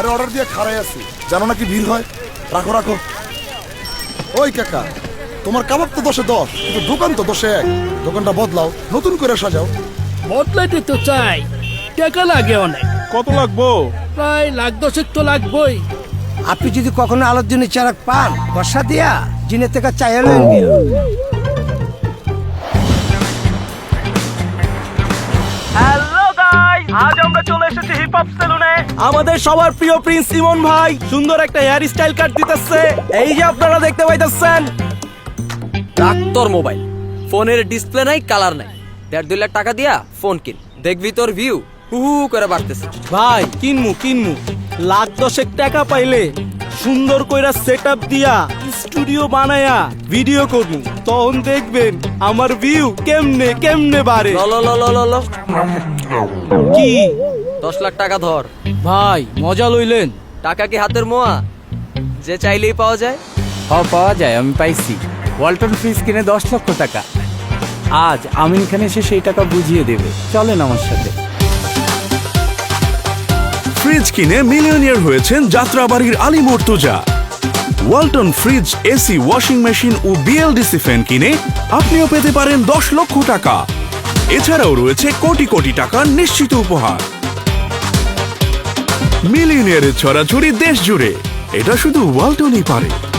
আরে অর্ডার দিয়ে খাড়াই আছি। জানো নাকি ভিড় হয়? রাখো রাখো। ওই কাকা তোমার কাবাব তো দশে দশ কিন্তু দোকান তো দশে এক। দোকানটা বদলাও নতুন করে সাজাও। বদলাইতে তো চাই। টাকা লাগে অনেক। কত লাগবো? প্রায় লাখ দশেক তো লাগবই। আপনি যদি কখনো আলোর জন্য চারাক পান বর্ষা দিয়া জিনের থেকে চাইয়া হ্যালো গাইস আজ আমরা চলে এসেছি হিপ হপ সেলুনে আমাদের সবার প্রিয় প্রিন্স ইমন ভাই সুন্দর একটা হেয়ার স্টাইল কাট দিতেছে। এই যে আপনারা দেখতে পাইতেছেন। ডাক্তার মোবাইল ফোনের ডিসপ্লে নাই কালার নাই। দেড় দুই লাখ টাকা দিয়া ফোন কিন দেখবি তোর ভিউ হু হু করে বাড়তেছে। ভাই কিনমু কিনমু। লাখ দশেক টাকা পাইলে সুন্দর কইরা সেটআপ দিয়া স্টুডিও বানায়া ভিডিও করব তখন দেখবেন আমার ভিউ কেমনে কেমনে বাড়ে। ল ল ল ল ল। কি? দশ লাখ টাকা ধর। ভাই মজা লইলেন। টাকা কি হাতের মোয়া? যে চাইলেই পাওয়া যায়। হ পাওয়া যায় আমি পাইছি। ওয়ালটন ফ্রিজ কিনে দশ লক্ষ টাকা। আজ আমিন খান এসে সেই টাকা বুঝিয়ে দেবে। চলেন আমার সাথে। ফ্রিজ কিনে মিলিয়নিয়ার হয়েছেন যাত্রাবাড়ির Ali Murtaza Walton fridge AC washing machine ও বিএলডিসি ফ্যান কিনে আপনিও পেতে পারেন দশ লক্ষ টাকা। এছাড়াও রয়েছে কোটি কোটি টাকার নিশ্চিত উপহার। মিলিয়নিয়ারের ছড়াছড়ি দেশ জুড়ে এটা শুধু ওয়ালটনই পারে।